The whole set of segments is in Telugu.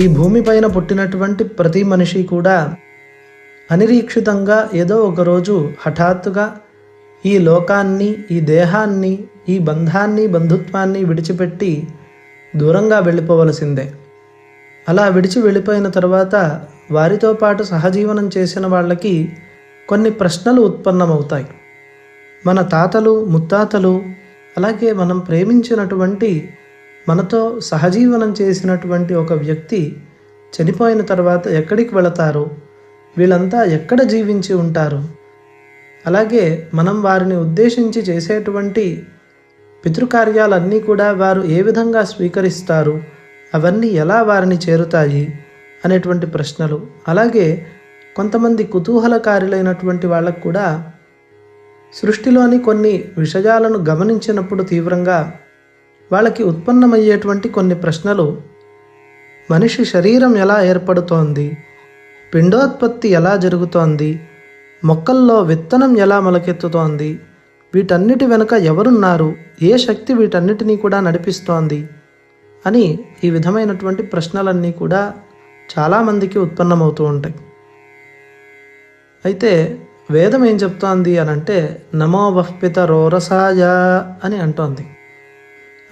ఈ భూమిపైన పుట్టినటువంటి ప్రతి మనిషి కూడా అనిరీక్షితంగా ఏదో ఒకరోజు హఠాత్తుగా ఈ లోకాన్ని ఈ దేహాన్ని ఈ బంధాన్ని బంధుత్వాన్ని విడిచిపెట్టి దూరంగా వెళ్ళిపోవలసిందే. అలా విడిచి వెళ్ళిపోయిన తర్వాత వారితో పాటు సహజీవనం చేసిన వాళ్ళకి కొన్ని ప్రశ్నలు ఉత్పన్నమవుతాయి. మన తాతలు ముత్తాతలు అలాగే మనం ప్రేమించినటువంటి మనతో సహజీవనం చేసినటువంటి ఒక వ్యక్తి చనిపోయిన తర్వాత ఎక్కడికి వెళతారు? వీళ్ళంతా ఎక్కడ జీవించి ఉంటారు? అలాగే మనం వారిని ఉద్దేశించి చేసేటువంటి పితృకార్యాలన్నీ కూడా వారు ఏ విధంగా స్వీకరిస్తారు? అవన్నీ ఎలా వారిని చేరుతాయి? అనేటువంటి ప్రశ్నలు. అలాగే కొంతమంది కుతూహలకారులైనటువంటి వాళ్ళకు కూడా సృష్టిలోని కొన్ని విషయాలను గమనించినప్పుడు తీవ్రంగా వాళ్ళకి ఉత్పన్నమయ్యేటువంటి కొన్ని ప్రశ్నలు మనిషి శరీరం ఎలా ఏర్పడుతోంది పిండోత్పత్తి ఎలా జరుగుతోంది మొక్కల్లో విత్తనం ఎలా మొలకెత్తుతోంది వీటన్నిటి వెనుక ఎవరున్నారు ఏ శక్తి వీటన్నిటినీ కూడా నడిపిస్తోంది అని ఈ విధమైనటువంటి ప్రశ్నలన్నీ కూడా చాలామందికి ఉత్పన్నమవుతూ ఉంటాయి. అయితే వేదం ఏం చెప్తోంది అని అంటే నమో వహ్పిత రోరసాయ అని అంటోంది.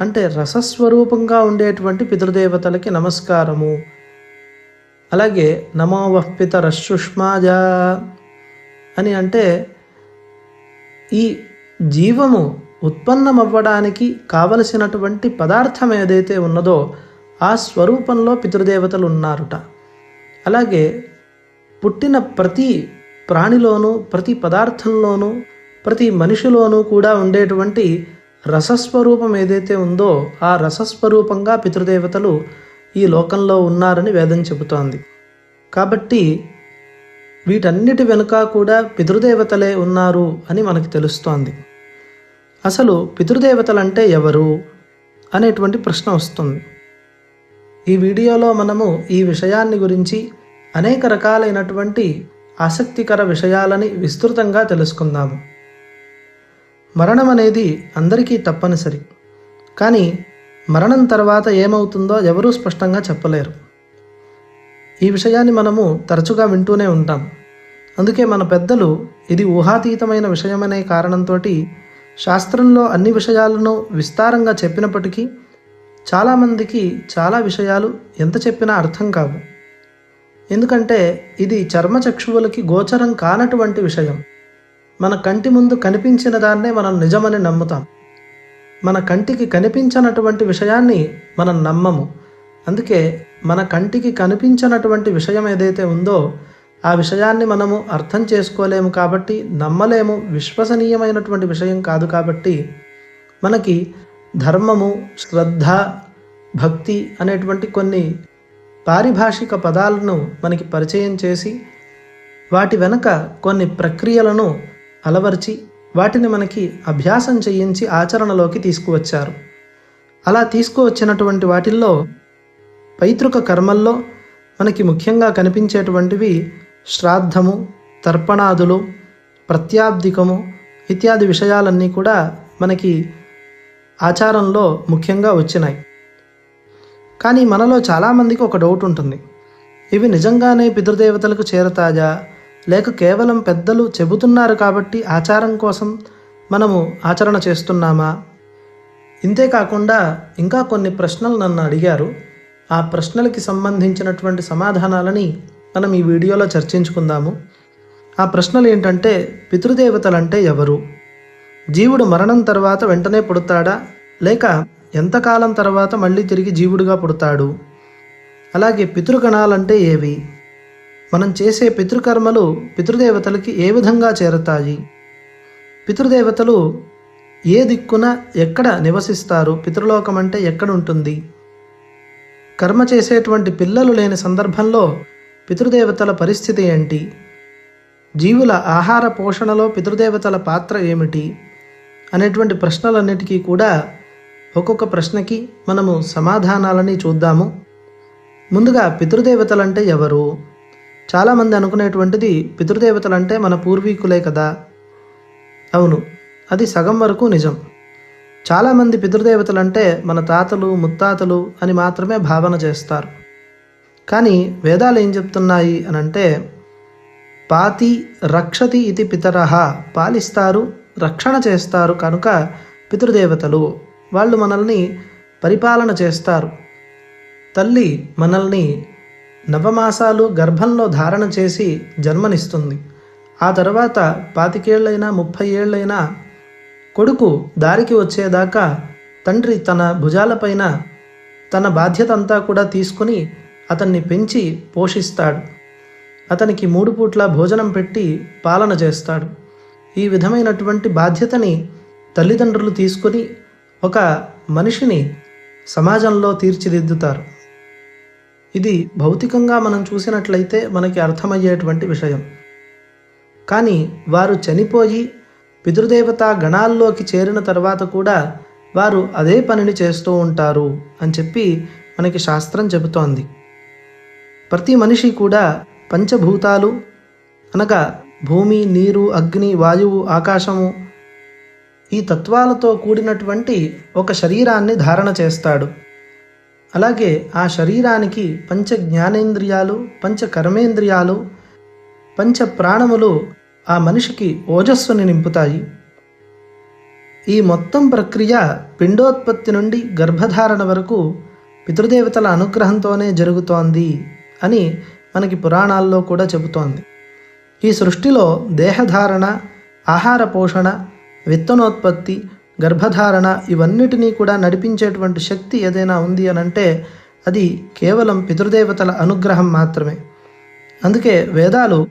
అంటే రసస్వరూపంగా ఉండేటువంటి పితృదేవతలకి నమస్కారము. అలాగే నమో వహ్పిత రశుష్మాజ అని అంటే ఈ జీవము ఉత్పన్నమవ్వడానికి కావలసినటువంటి పదార్థం ఏదైతే ఉన్నదో ఆ స్వరూపంలో పితృదేవతలు ఉన్నారుట. అలాగే పుట్టిన ప్రతి ప్రాణిలోనూ ప్రతి పదార్థంలోనూ ప్రతి మనిషిలోనూ కూడా ఉండేటువంటి రసస్వరూపం ఏదైతే ఉందో ఆ రసస్వరూపంగా పితృదేవతలు ఈ లోకంలో ఉన్నారని వేదం చెబుతోంది. కాబట్టి వీటన్నిటి వెనుక కూడా పితృదేవతలే ఉన్నారు అని మనకి తెలుస్తోంది. అసలు పితృదేవతలంటే ఎవరు అనేటువంటి ప్రశ్న వస్తుంది. ఈ వీడియోలో మనము ఈ విషయాన్ని గురించి అనేక రకాలైనటువంటి ఆసక్తికర విషయాలని విస్తృతంగా తెలుసుకుందాము. మరణం అనేది అందరికీ తప్పనిసరి. కానీ మరణం తర్వాత ఏమవుతుందో ఎవరూ స్పష్టంగా చెప్పలేరు. ఈ విషయాన్ని మనము తరచుగా వింటూనే ఉంటాం. అందుకే మన పెద్దలు ఇది ఊహాతీతమైన విషయమనే కారణంతో శాస్త్రంలో అన్ని విషయాలను విస్తారంగా చెప్పినప్పటికీ చాలామందికి చాలా విషయాలు ఎంత చెప్పినా అర్థం కావు. ఎందుకంటే ఇది చర్మచక్షువులకి గోచరం కానటువంటి విషయం. మన కంటి ముందు కనిపించిన దాన్నే మనం నిజమని నమ్ముతాం. మన కంటికి కనిపించనటువంటి విషయాన్ని మనం నమ్మము. అందుకే మన కంటికి కనిపించనటువంటి విషయం ఏదైతే ఉందో ఆ విషయాన్ని మనము అర్థం చేసుకోలేము కాబట్టి నమ్మలేము విశ్వసనీయమైనటువంటి విషయం కాదు కాబట్టి మనకి ధర్మము శ్రద్ధ భక్తి అనేటువంటి కొన్ని పారిభాషిక పదాలను మనకి పరిచయం చేసి వాటి వెనుక కొన్ని ప్రక్రియలను అలవర్చి వాటిని మనకి అభ్యాసం చేయించి ఆచరణలోకి తీసుకువచ్చారు. అలా తీసుకువచ్చినటువంటి వాటిల్లో పైతృక కర్మల్లో మనకి ముఖ్యంగా కనిపించేటువంటివి శ్రాద్ధము తర్పణాదులు ప్రత్యాబ్దికము ఇత్యాది విషయాలన్నీ కూడా మనకి ఆచారంలో ముఖ్యంగా వచ్చినాయి. కానీ మనలో చాలామందికి ఒక డౌట్ ఉంటుంది. ఇవి నిజంగానే పితృదేవతలకు చేరతాజా లేక కేవలం పెద్దలు చెబుతున్నారు కాబట్టి ఆచారం కోసం మనము ఆచరణ చేస్తున్నామా? ఇంతే కాకుండా ఇంకా కొన్ని ప్రశ్నలు నన్ను అడిగారు. ఆ ప్రశ్నలకి సంబంధించినటువంటి సమాధానాలని మనం ఈ వీడియోలో చర్చించుకుందాము. ఆ ప్రశ్నలు ఏంటంటే పితృదేవతలంటే ఎవరు? జీవుడు మరణం తర్వాత వెంటనే పుడతాడా? లేక ఎంతకాలం తర్వాత మళ్ళీ తిరిగి జీవుడిగా పుడతాడు? అలాగే పితృగణాలంటే ఏవి? మనం చేసే పితృకర్మలు పితృదేవతలకి ఏ విధంగా చేరతాయి? పితృదేవతలు ఏ దిక్కున ఎక్కడ నివసిస్తారు? పితృలోకం అంటే ఎక్కడ ఉంటుంది కర్మ చేసేటువంటి పిల్లలు లేని సందర్భంలో పితృదేవతల పరిస్థితి ఏంటి? జీవుల ఆహార పోషణలో పితృదేవతల పాత్ర ఏమిటి? అనేటువంటి ప్రశ్నలన్నిటికీ కూడా ఒక్కొక్క ప్రశ్నకి మనము సమాధానాలని చూద్దాము. ముందుగా పితృదేవతలంటే ఎవరు? చాలామంది అనుకునేటువంటిది పితృదేవతలు అంటే మన పూర్వీకులే కదా. అవును అది సగం వరకు నిజం. చాలామంది పితృదేవతలంటే మన తాతలు ముత్తాతలు అని మాత్రమే భావన చేస్తారు. కానీ వేదాలు ఏం చెప్తున్నాయి అని అంటే పాతి రక్షతి ఇది పితరహ పాలిస్తారు రక్షణ చేస్తారు కనుక పితృదేవతలు. వాళ్ళు మనల్ని పరిపాలన చేస్తారు. తల్లి మనల్ని నవమాసాలు గర్భంలో ధారణ చేసి జన్మనిస్తుంది. ఆ తర్వాత పాతికేళ్ళైనా ముప్పై ఏళ్ళైనా కొడుకు దారికి వచ్చేదాకా తండ్రి తన భుజాలపైన తన బాధ్యత అంతా కూడా తీసుకుని అతన్ని పెంచి పోషిస్తాడు. అతనికి మూడు పూట్ల భోజనం పెట్టి పాలన చేస్తాడు. ఈ విధమైనటువంటి బాధ్యతని తల్లిదండ్రులు తీసుకుని ఒక మనిషిని సమాజంలో తీర్చిదిద్దుతారు. ఇది భౌతికంగా మనం చూసినట్లయితే మనకి అర్థమయ్యేటువంటి విషయం. కానీ వారు చనిపోయి పితృదేవతా గణాల్లోకి చేరిన తర్వాత కూడా వారు అదే పనిని చేస్తూ ఉంటారు అని చెప్పి మనకి శాస్త్రం చెబుతోంది. ప్రతి మనిషి కూడా పంచభూతాలు అనగా భూమి నీరు అగ్ని వాయువు ఆకాశము ఈ తత్వాలతో కూడినటువంటి ఒక శరీరాన్ని ధారణ చేస్తాడు. అలాగే ఆ శరీరానికి పంచ జ్ఞానేంద్రియాలు పంచ కర్మేంద్రియాలు పంచ ప్రాణములు ఆ మనిషికి ఓజస్సుని నింపుతాయి. ఈ మొత్తం ప్రక్రియ పిండోత్పత్తి నుండి గర్భధారణ వరకు పితృదేవతల అనుగ్రహంతోనే జరుగుతోంది అని మనకి పురాణాల్లో కూడా చెబుతోంది. ఈ సృష్టిలో దేహధారణ ఆహార పోషణ విత్తనోత్పత్తి గర్భధారణ ఇవన్నిటినీ కూడా నడిపించేటువంటి శక్తి ఏదైనా ఉంది అని అంటే అది కేవలం పితృదేవతల అనుగ్రహం మాత్రమే. అందుకే వేదాలు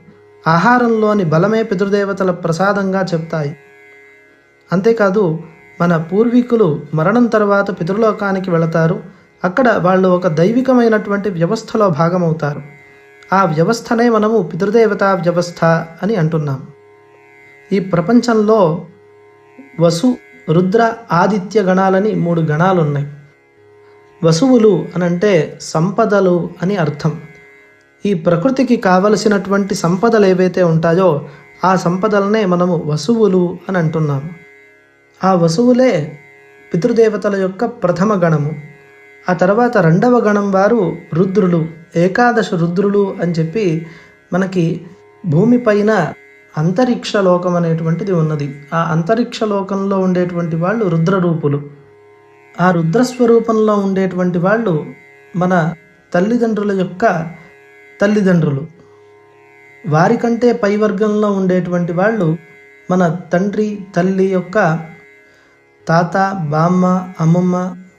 ఆహారంలోని బలమే పితృదేవతల ప్రసాదంగా చెప్తాయి. అంతేకాదు మన పూర్వీకులు మరణం తర్వాత పితృలోకానికి వెళతారు. అక్కడ వాళ్ళు ఒక దైవికమైనటువంటి వ్యవస్థలో భాగమవుతారు. ఆ వ్యవస్థనే మనము పితృదేవతా వ్యవస్థ అని అంటున్నాం. ఈ ప్రపంచంలో వసు రుద్ర ఆదిత్య గణాలని మూడు గణాలు ఉన్నాయి వసువులు అనంటే సంపదలు అని అర్థం. ఈ ప్రకృతికి కావలసినటువంటి సంపదలు ఏవైతే ఉంటాయో ఆ సంపదలనే మనము వసువులు అని అంటున్నాము ఆ వసువులే పితృదేవతల యొక్క ప్రథమ గణము. ఆ తర్వాత రెండవ గణం వారు రుద్రులు ఏకాదశ రుద్రులు అని చెప్పి మనకి భూమిపైన అంతరిక్ష లోకం అనేటువంటిది ఉన్నది. ఆ అంతరిక్ష లోకంలో ఉండేటువంటి వాళ్ళు రుద్రరూపులు. ఆ రుద్రస్వరూపంలో ఉండేటువంటి వాళ్ళు మన తల్లిదండ్రుల యొక్క తల్లిదండ్రులు. వారికంటే పై వర్గంలో ఉండేటువంటి వాళ్ళు మన తండ్రి తల్లి యొక్క తాత బామ్మ అమ్మమ్మ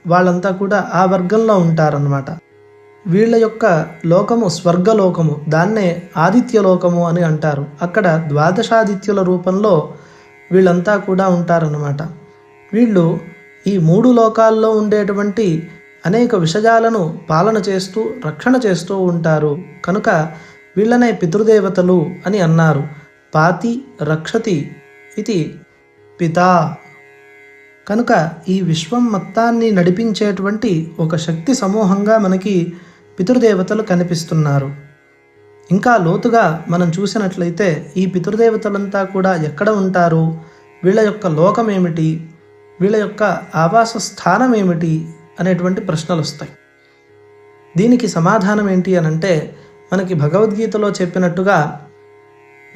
వాళ్ళంతా కూడా ఆ వర్గంలో ఉంటారన్నమాట. వీళ్ళ యొక్క లోకము స్వర్గలోకము దాన్నే ఆదిత్యలోకము అని అంటారు. అక్కడ ద్వాదశాదిత్యుల రూపంలో వీళ్ళంతా కూడా ఉంటారన్నమాట. వీళ్ళు ఈ మూడు లోకాల్లో ఉండేటువంటి అనేక విషయాలను పాలన చేస్తూ రక్షణ చేస్తూ ఉంటారు. కనుక వీళ్ళనే పితృదేవతలు అని అన్నారు. పాతి రక్షతి ఇది పితా. కనుక ఈ విశ్వం మొత్తాన్ని నడిపించేటువంటి ఒక శక్తి సమూహంగా మనకి పితృదేవతలు కనిపిస్తున్నారు. ఇంకా లోతుగా మనం చూసినట్లయితే ఈ పితృదేవతలంతా కూడా ఎక్కడ ఉంటారు? వీళ్ళ యొక్క లోకం ఏమిటి వీళ్ళ యొక్క ఆవాస స్థానం ఏమిటి అనేటువంటి ప్రశ్నలు వస్తాయి. దీనికి సమాధానం ఏంటి అని అంటే మనకి భగవద్గీతలో చెప్పినట్టుగా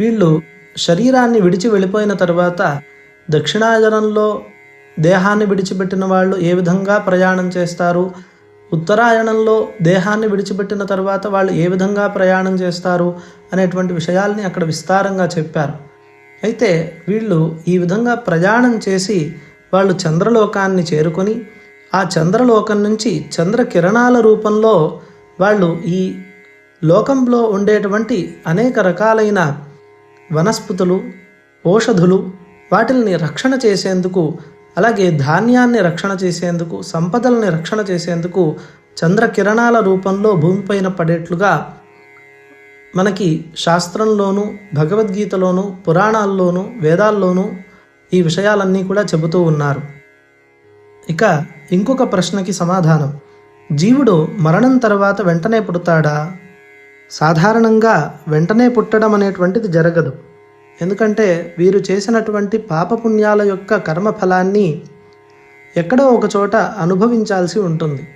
వీళ్ళు శరీరాన్ని విడిచి వెళ్ళిపోయిన తర్వాత దక్షిణాయనంలో దేహాన్ని విడిచిపెట్టిన వాళ్ళు ఏ విధంగా ప్రయాణం చేస్తారు? ఉత్తరాయణంలో దేహాన్ని విడిచిపెట్టిన తర్వాత వాళ్ళు ఏ విధంగా ప్రయాణం చేస్తారు అనేటువంటి విషయాల్ని అక్కడ విస్తారంగా చెప్పారు. అయితే వీళ్ళు ఈ విధంగా ప్రయాణం చేసి వాళ్ళు చంద్రలోకాన్ని చేరుకొని ఆ చంద్రలోకం నుంచి చంద్ర కిరణాల రూపంలో వాళ్ళు ఈ లోకంలో ఉండేటువంటి అనేక రకాలైన వనస్పతులు ఔషధులు వాటిని రక్షణ చేసేందుకు అలాగే ధాన్యాన్ని రక్షణ చేసేందుకు సంపదల్ని రక్షణ చేసేందుకు చంద్రకిరణాల రూపంలో భూమిపైన పడేట్లుగా మనకి శాస్త్రంలోనూ భగవద్గీతలోనూ పురాణాల్లోనూ వేదాల్లోనూ ఈ విషయాలన్నీ కూడా చెబుతూ ఉన్నారు. ఇక ఇంకొక ప్రశ్నకి సమాధానం. జీవుడు మరణం తర్వాత వెంటనే పుడతాడా? సాధారణంగా వెంటనే పుట్టడం అనేటువంటిది జరగదు. ఎందుకంటే వీరు చేసినటువంటి పాపపుణ్యాల యొక్క కర్మఫలాన్ని ఎక్కడో ఒక చోట అనుభవించాల్సి ఉంటుంది.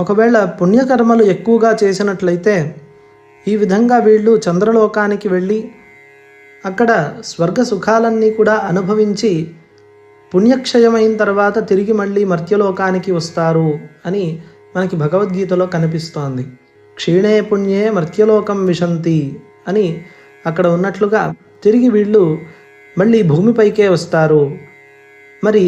ఒకవేళ పుణ్యకర్మలు ఎక్కువగా చేసినట్లయితే ఈ విధంగా వీళ్ళు చంద్రలోకానికి వెళ్ళి అక్కడ స్వర్గ సుఖాలన్నీ కూడా అనుభవించి పుణ్యక్షయమైన తర్వాత తిరిగి మళ్ళీ మర్త్యలోకానికి వస్తారు అని మనకి భగవద్గీతలో కనిపిస్తోంది. క్షీణే పుణ్యే మర్త్యలోకం విశంతి అని అక్కడ ఉన్నట్లుగా తిరిగి వీళ్ళు మళ్ళీ భూమిపైకే వస్తారు. మరి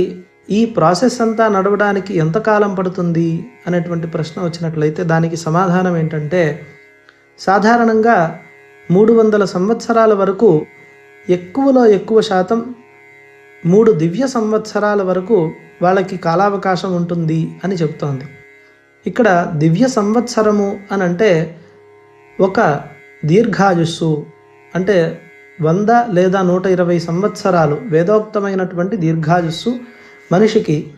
ఈ ప్రాసెస్ అంతా నడవడానికి ఎంతకాలం పడుతుంది అనేటువంటి ప్రశ్న వచ్చినట్లయితే దానికి సమాధానం ఏంటంటే సాధారణంగా మూడు వందల సంవత్సరాల వరకు ఎక్కువలో ఎక్కువ శాతం మూడు దివ్య సంవత్సరాల వరకు వాళ్ళకి కాలావకాశం ఉంటుంది అని చెప్తోంది ఇక్కడ దివ్య సంవత్సరము అని అంటే ఒక దీర్ఘాయుస్సు అంటే వంద లేదా నూట ఇరవై సంవత్సరాలు వేదోక్తమైనటువంటి దీర్ఘాయుస్సు మనిషికి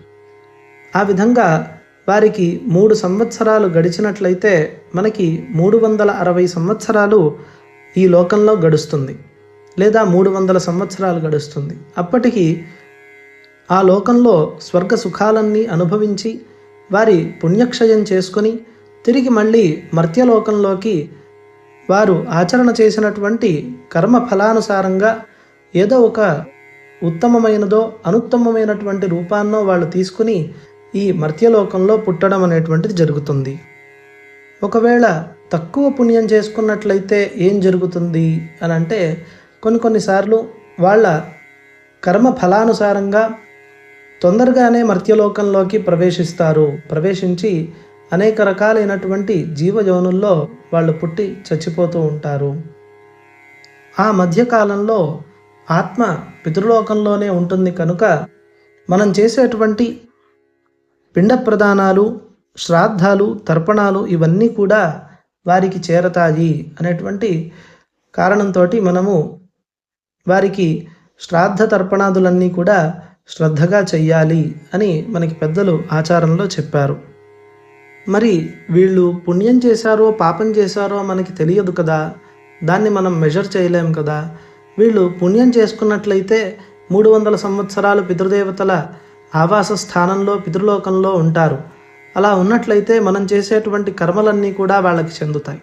ఆ విధంగా వారికి మూడు సంవత్సరాలు గడిచినట్లయితే మనకి మూడు వందల అరవై సంవత్సరాలు ఈ లోకంలో గడుస్తుంది లేదా మూడు వందల సంవత్సరాలు గడుస్తుంది. అప్పటికి ఆ లోకంలో స్వర్గ సుఖాలన్నీ అనుభవించి వారి పుణ్యక్షయం చేసుకొని తిరిగి మళ్ళీ మర్త్యలోకంలోకి వారు ఆచరణ చేసినటువంటి కర్మ ఫలానుసారంగా ఏదో ఒక ఉత్తమమైనదో అనుత్తమమైనటువంటి రూపాన్నో వాళ్ళు తీసుకుని ఈ మర్త్యలోకంలో పుట్టడం అనేటువంటిది జరుగుతుంది. ఒకవేళ తక్కువ పుణ్యం చేసుకున్నట్లయితే ఏం జరుగుతుంది అని అంటే కొన్ని కొన్నిసార్లు వాళ్ళ కర్మ ఫలానుసారంగా తొందరగానే మర్త్యలోకంలోకి ప్రవేశిస్తారు. ప్రవేశించి అనేక రకాలైనటువంటి జీవజోనుల్లో వాళ్ళు పుట్టి చచ్చిపోతూ ఉంటారు. ఆ మధ్యకాలంలో ఆత్మ పితృలోకంలోనే ఉంటుంది కనుక మనం చేసేటువంటి పిండ ప్రదానాలు శ్రాద్ధాలు తర్పణాలు ఇవన్నీ కూడా వారికి చేరతాయి అనేటువంటి కారణంతో మనము వారికి శ్రాద్ధ తర్పణాదులన్నీ కూడా శ్రద్ధగా చెయ్యాలి అని మనకి పెద్దలు ఆచారంలో చెప్పారు. మరి వీళ్ళు పుణ్యం చేశారో పాపం చేశారో మనకి తెలియదు కదా. దాన్ని మనం మెజర్ చేయలేం కదా. వీళ్ళు పుణ్యం చేసుకున్నట్లయితే మూడు వందల సంవత్సరాలు పితృదేవతల ఆవాస స్థానంలో పితృలోకంలో ఉంటారు. అలా ఉన్నట్లయితే మనం చేసేటువంటి కర్మలన్నీ కూడా వాళ్ళకి చెందుతాయి.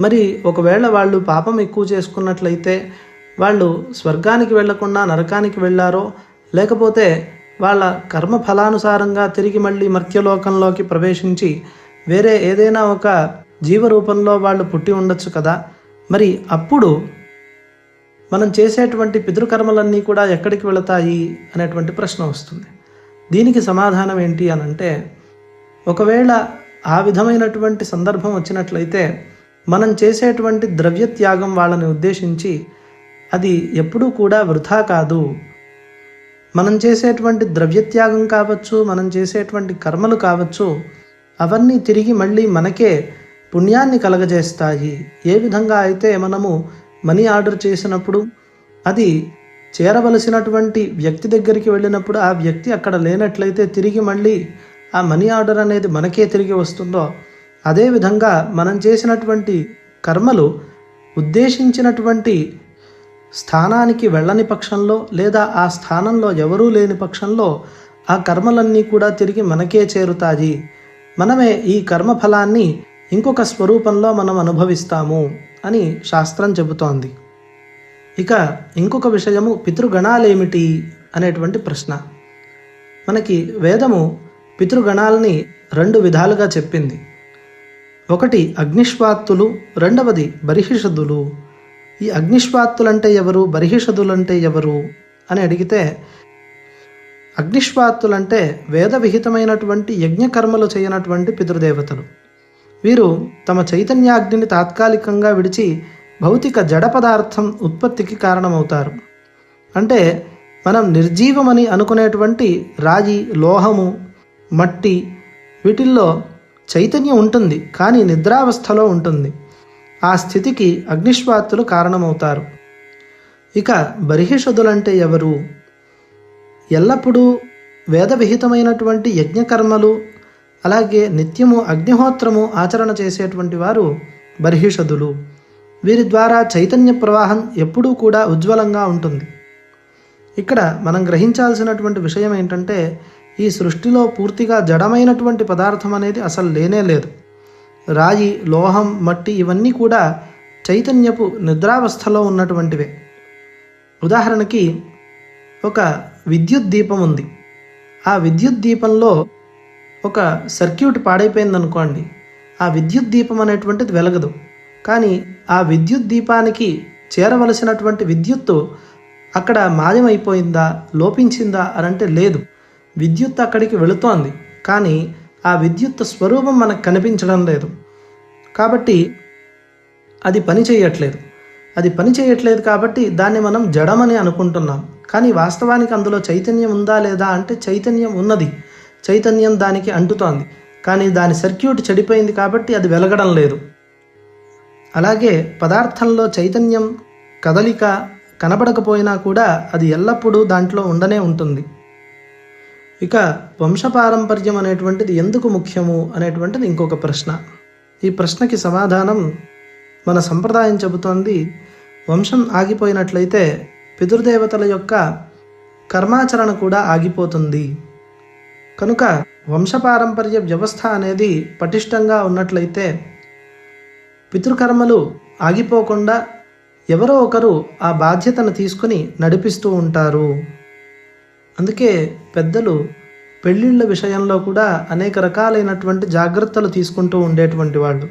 మరి ఒకవేళ వాళ్ళు పాపం ఎక్కువ చేసుకున్నట్లయితే వాళ్ళు స్వర్గానికి వెళ్ళకుండా నరకానికి వెళ్ళారో లేకపోతే వాళ్ళ కర్మ ఫలానుసారంగా తిరిగి మళ్ళీ మర్త్యలోకంలోకి ప్రవేశించి వేరే ఏదైనా ఒక జీవరూపంలో వాళ్ళు పుట్టి ఉండొచ్చు కదా? మరి అప్పుడు మనం చేసేటువంటి పితృకర్మలన్నీ కూడా ఎక్కడికి వెళతాయి అనేటువంటి ప్రశ్న వస్తుంది. దీనికి సమాధానం ఏంటి అని అంటే ఒకవేళ ఆ విధమైనటువంటి సందర్భం వచ్చినట్లయితే మనం చేసేటువంటి ద్రవ్య త్యాగం వాళ్ళని ఉద్దేశించి అది ఎప్పుడూ కూడా వృధా కాదు. మనం చేసేటువంటి ద్రవ్యత్యాగం కావచ్చు మనం చేసేటువంటి కర్మలు కావచ్చు అవన్నీ తిరిగి మళ్ళీ మనకే పుణ్యాన్ని కలగజేస్తాయి. ఏ విధంగా అయితే మనము మనీ ఆర్డర్ చేసినప్పుడు అది చేరవలసినటువంటి వ్యక్తి దగ్గరికి వెళ్ళినప్పుడు ఆ వ్యక్తి అక్కడ లేనట్లయితే తిరిగి మళ్ళీ ఆ మనీ ఆర్డర్ అనేది మనకే తిరిగి వస్తుందో అదేవిధంగా మనం చేసినటువంటి కర్మలు ఉద్దేశించినటువంటి స్థానానికి వెళ్ళని పక్షంలో లేదా ఆ స్థానంలో ఎవరూ లేని పక్షంలో ఆ కర్మలన్నీ కూడా తిరిగి మనకే చేరుతాయి. మనమే ఈ కర్మ ఫలాన్ని ఇంకొక స్వరూపంలో మనం అనుభవిస్తాము అని శాస్త్రం చెబుతోంది. ఇక ఇంకొక విషయము పితృగణాలేమిటి అనేటువంటి ప్రశ్న. మనకి వేదము పితృగణాలని రెండు విధాలుగా చెప్పింది. ఒకటి అగ్నిష్వాత్తులు రెండవది బరిహిషదులు. ఈ అగ్నిష్వాత్తులంటే ఎవరు? బర్హిషదులంటే ఎవరు? అని అడిగితే అగ్నిష్వాత్తులంటే వేద విహితమైనటువంటి యజ్ఞకర్మలు చేయనటువంటి పితృదేవతలు. వీరు తమ చైతన్యాగ్నిని తాత్కాలికంగా విడిచి భౌతిక జడ పదార్థం ఉత్పత్తికి కారణమవుతారు. అంటే మనం నిర్జీవమని అనుకునేటువంటి రాగి లోహము మట్టి వీటిల్లో చైతన్యం ఉంటుంది కానీ నిద్రావస్థలో ఉంటుంది. ఆ స్థితికి అగ్నిష్వాతులు కారణమవుతారు. ఇక బర్హిషదులంటే ఎవరు? ఎల్లప్పుడూ వేదవిహితమైనటువంటి యజ్ఞకర్మలు అలాగే నిత్యము అగ్నిహోత్రము ఆచరణ చేసేటువంటి వారు బర్హిషదులు. వీరి ద్వారా చైతన్య ప్రవాహం ఎప్పుడూ కూడా ఉజ్వలంగా ఉంటుంది. ఇక్కడ మనం గ్రహించాల్సినటువంటి విషయం ఏంటంటే ఈ సృష్టిలో పూర్తిగా జడమైనటువంటి పదార్థం అనేది అసలు లేనే లేదు. రాయి లోహం మట్టి ఇవన్నీ కూడా చైతన్యపు నిద్రావస్థలో ఉన్నటువంటివే. ఉదాహరణకి ఒక విద్యుత్ దీపం ఉంది. ఆ విద్యుత్ దీపంలో ఒక సర్క్యూట్ పాడైపోయింది అనుకోండి ఆ విద్యుత్ దీపం అనేటువంటిది వెలగదు. కానీ ఆ విద్యుత్ దీపానికి చేరవలసినటువంటి విద్యుత్తు అక్కడ మాయమైపోయిందా లోపించిందా అని అంటే లేదు. విద్యుత్ అక్కడికి వెళుతోంది. కానీ ఆ విద్యుత్ స్వరూపం మనకు కనిపించడం లేదు. కాబట్టి అది పని చేయట్లేదు. అది పని చేయట్లేదు కాబట్టి దాన్ని మనం జడమని అనుకుంటున్నాం. కానీ వాస్తవానికి అందులో చైతన్యం ఉందా లేదా అంటే చైతన్యం ఉన్నది. చైతన్యం దానికి అంటుతోంది. కానీ దాని సర్క్యూట్ చెడిపోయింది కాబట్టి అది వెలగడం లేదు. అలాగే పదార్థంలో చైతన్యం కదలిక కనబడకపోయినా కూడా అది ఎల్లప్పుడూ దాంట్లో ఉండనే ఉంటుంది. ఇక వంశపారంపర్యం అనేటువంటిది ఎందుకు ముఖ్యము అనేటువంటిది ఇంకొక ప్రశ్న. ఈ ప్రశ్నకి సమాధానం మన సంప్రదాయం చెబుతోంది. వంశం ఆగిపోయినట్లయితే పితృదేవతల యొక్క కర్మాచరణ కూడా ఆగిపోతుంది. కనుక వంశపారంపర్య వ్యవస్థ అనేది పటిష్టంగా ఉన్నట్లయితే పితృకర్మలు ఆగిపోకుండా ఎవరో ఒకరు ఆ బాధ్యతను తీసుకుని నడిపిస్తూ ఉంటారు. అందుకే పెద్దలు పెళ్ళిళ్ళ విషయంలో కూడా అనేక రకాలైనటువంటి జాగ్రత్తలు తీసుకుంటూ ఉండేటువంటి వాళ్ళు.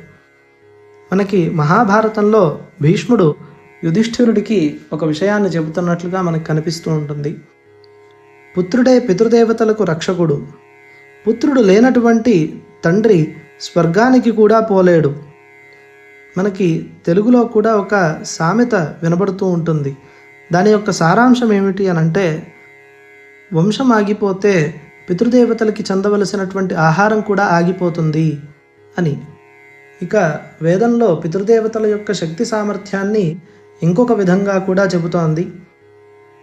మనకి మహాభారతంలో భీష్ముడు యుధిష్ఠిరుడికి ఒక విషయాన్ని చెబుతున్నట్లుగా మనకు కనిపిస్తూ ఉంటుంది. పుత్రుడే పితృదేవతలకు రక్షకుడు. పుత్రుడు లేనటువంటి తండ్రి స్వర్గానికి కూడా పోలేడు. మనకి తెలుగులో కూడా ఒక సామెత వినబడుతూ ఉంటుంది. దాని యొక్క సారాంశం ఏమిటి అని అంటే వంశం ఆగిపోతే పితృదేవతలకి చెందవలసినటువంటి ఆహారం కూడా ఆగిపోతుంది అని. ఇక వేదంలో పితృదేవతల యొక్క శక్తి సామర్థ్యాన్ని ఇంకొక విధంగా కూడా చెబుతోంది.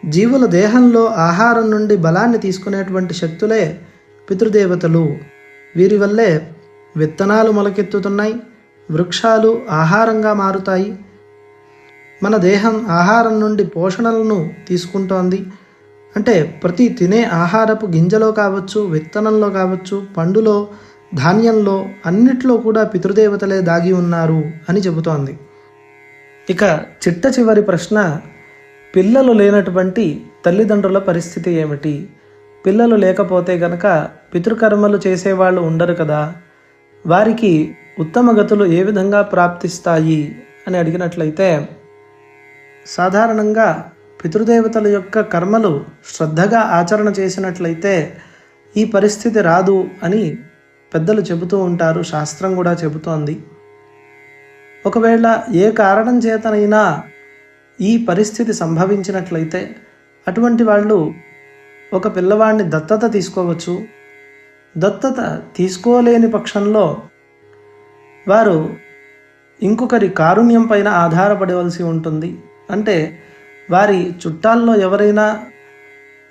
జీవుల దేహంలో ఆహారం నుండి బలాన్ని తీసుకునేటువంటి శక్తులే పితృదేవతలు. వీరి వల్లే విత్తనాలు మొలకెత్తుతున్నాయి వృక్షాలు ఆహారంగా మారుతాయి. మన దేహం ఆహారం నుండి పోషణలను తీసుకుంటోంది. అంటే ప్రతి తినే ఆహారపు గింజలో కావచ్చు విత్తనంలో కావచ్చు పండులో ధాన్యంలో అన్నిట్లో కూడా పితృదేవతలే దాగి ఉన్నారు అని చెబుతోంది. ఇక చిట్ట చివరి ప్రశ్న పిల్లలు లేనటువంటి తల్లిదండ్రుల పరిస్థితి ఏమిటి? పిల్లలు లేకపోతే గనక పితృకర్మలు చేసేవాళ్ళు ఉండరు కదా? వారికి ఉత్తమ గతులు ఏ విధంగా ప్రాప్తిస్తాయి? అని అడిగినట్లయితే సాధారణంగా పితృదేవతల యొక్క కర్మలు శ్రద్ధగా ఆచరణ చేసినట్లయితే ఈ పరిస్థితి రాదు అని పెద్దలు చెబుతూ ఉంటారు శాస్త్రం కూడా చెబుతోంది. ఒకవేళ ఏ కారణం చేతనైనా ఈ పరిస్థితి సంభవించినట్లయితే అటువంటి వాళ్ళు ఒక పిల్లవాడిని దత్తత తీసుకోవచ్చు. దత్తత తీసుకోలేని పక్షంలో వారు ఇంకొకరి కారుణ్యం పైన ఆధారపడవలసి ఉంటుంది. అంటే వారి చుట్టాల్లో ఎవరైనా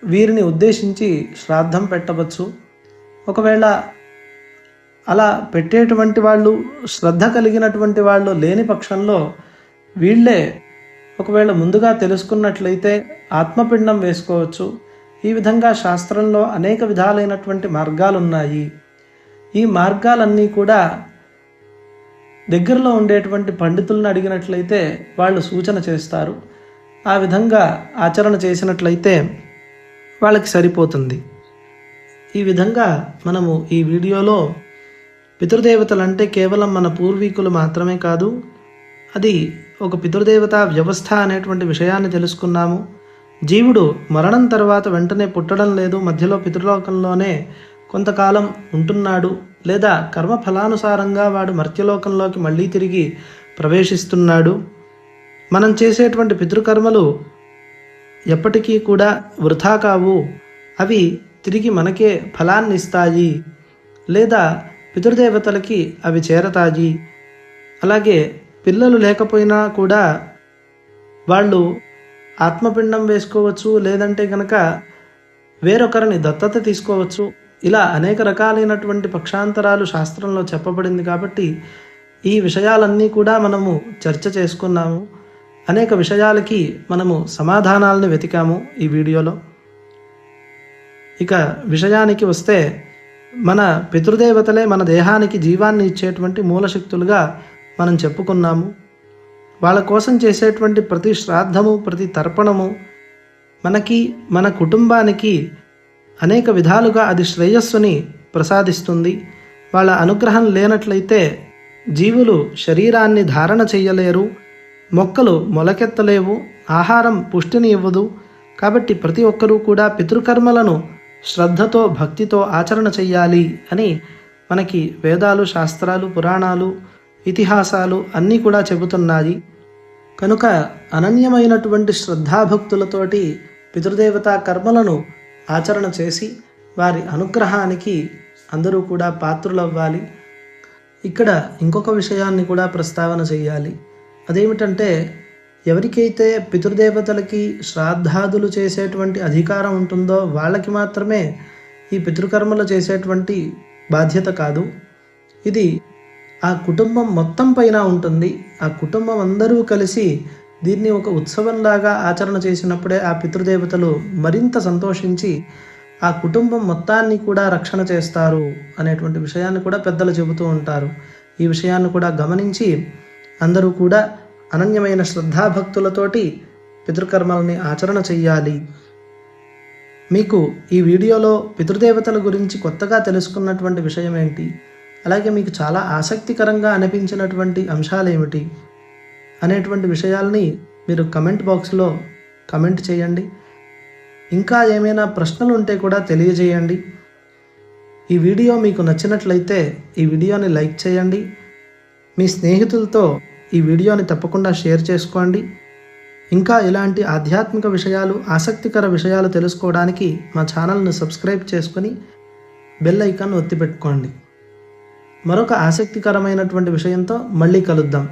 వీరిని ఉద్దేశించి శ్రాద్ధం పెట్టవచ్చు. ఒకవేళ అలా పెట్టేటువంటి వాళ్ళు శ్రద్ధ కలిగినటువంటి వాళ్ళు లేని పక్షంలో వీళ్ళే ఒకవేళ ముందుగా తెలుసుకున్నట్లయితే ఆత్మపిండం వేసుకోవచ్చు. ఈ విధంగా శాస్త్రంలో అనేక విధాలైనటువంటి మార్గాలు ఉన్నాయి ఈ మార్గాలన్నీ కూడా దగ్గరలో ఉండేటువంటి పండితులను అడిగినట్లయితే వాళ్ళు సూచన చేస్తారు. ఆ విధంగా ఆచరణ చేసినట్లయితే వాళ్ళకి సరిపోతుంది. ఈ విధంగా మనము ఈ వీడియోలో పితృదేవతలు అంటే కేవలం మన పూర్వీకులు మాత్రమే కాదు అది ఒక పితృదేవత వ్యవస్థ అనేటువంటి విషయాన్ని తెలుసుకున్నాము. జీవుడు మరణం తర్వాత వెంటనే పుట్టడం లేదు మధ్యలో పితృలోకంలోనే కొంతకాలం ఉంటున్నాడు లేదా కర్మ ఫలానుసారంగా వాడు మర్త్యలోకంలోకి మళ్ళీ తిరిగి ప్రవేశిస్తున్నాడు. మనం చేసేటువంటి పితృకర్మలు ఎప్పటికీ కూడా వృధా కావు. అవి తిరిగి మనకే ఫలాన్ని ఇస్తాయి లేదా పితృదేవతలకి అవి చేరతాయి. అలాగే పిల్లలు లేకపోయినా కూడా వాళ్ళు ఆత్మపిండం వేసుకోవచ్చు. లేదంటే కనుక వేరొకరిని దత్తత తీసుకోవచ్చు. ఇలా అనేక రకాలైనటువంటి పక్షాంతరాలు శాస్త్రంలో చెప్పబడింది కాబట్టి ఈ విషయాలన్నీ కూడా మనము చర్చ చేసుకున్నాము. అనేక విషయాలకి మనము సమాధానాలను వెతికాము ఈ వీడియోలో. ఇక విషయానికి వస్తే మన పితృదేవతలే మన దేహానికి జీవాన్ని ఇచ్చేటువంటి మూలశక్తులుగా మనం చెప్పుకున్నాము. వాళ్ళ కోసం చేసేటువంటి ప్రతి శ్రాద్ధము ప్రతి తర్పణము మనకి మన కుటుంబానికి అనేక విధాలుగా అది శ్రేయస్సుని ప్రసాదిస్తుంది. వాళ్ళ అనుగ్రహం లేనట్లయితే జీవులు శరీరాన్ని ధారణ చేయలేరు. మొక్కలు మొలకెత్తలేవు ఆహారం పుష్టిని ఇవ్వదు. కాబట్టి ప్రతి ఒక్కరూ కూడా పితృకర్మలను శ్రద్ధతో భక్తితో ఆచరణ చెయ్యాలి అని మనకి వేదాలు శాస్త్రాలు పురాణాలు ఇతిహాసాలు అన్నీ కూడా చెబుతున్నాయి. కనుక అనన్యమైనటువంటి శ్రద్ధాభక్తులతోటి పితృదేవతా కర్మలను ఆచరణ చేసి వారి అనుగ్రహానికి అందరూ కూడా పాత్రులవ్వాలి. ఇక్కడ ఇంకొక విషయాన్ని కూడా ప్రస్తావన చేయాలి అదేమిటంటే ఎవరికైతే పితృదేవతలకి శ్రాద్ధాదులు చేసేటువంటి అధికారం ఉంటుందో వాళ్ళకి మాత్రమే ఈ పితృకర్మలు చేసేటువంటి బాధ్యత కాదు. ఇది ఆ కుటుంబం మొత్తం పైన ఉంటుంది. ఆ కుటుంబం అందరూ కలిసి దీన్ని ఒక ఉత్సవంలాగా ఆచరణ చేసినప్పుడే ఆ పితృదేవతలు మరింత సంతోషించి ఆ కుటుంబం మొత్తాన్ని కూడా రక్షణ చేస్తారు అనేటువంటి విషయాన్ని కూడా పెద్దలు చెబుతూ ఉంటారు. ఈ విషయాన్ని కూడా గమనించి అందరూ కూడా అనన్యమైన శ్రద్ధాభక్తులతోటి పితృకర్మల్ని ఆచరణ చెయ్యాలి. మీకు ఈ వీడియోలో పితృదేవతల గురించి కొత్తగా తెలుసుకున్నటువంటి విషయం ఏంటి? అలాగే మీకు చాలా ఆసక్తికరంగా అనిపించినటువంటి అంశాలు ఏమిటి అనేటువంటి విషయాల్ని మీరు కమెంట్ బాక్స్లో కమెంట్ చేయండి. ఇంకా ఏమైనా ప్రశ్నలు ఉంటే కూడా తెలియజేయండి. ఈ వీడియో మీకు నచ్చినట్లయితే ఈ వీడియోని లైక్ చేయండి. మీ స్నేహితులతో ఈ వీడియోని తప్పకుండా షేర్ చేసుకోండి. ఇంకా ఇలాంటి ఆధ్యాత్మిక విషయాలు ఆసక్తికర విషయాలు తెలుసుకోవడానికి మా ఛానల్ను సబ్స్క్రైబ్ చేసుకొని బెల్ ఐకాన్ ఒత్తి పెట్టుకోండి మరొక ఆసక్తికరమైనటువంటి విషయంతో మళ్ళీ కలుద్దాం.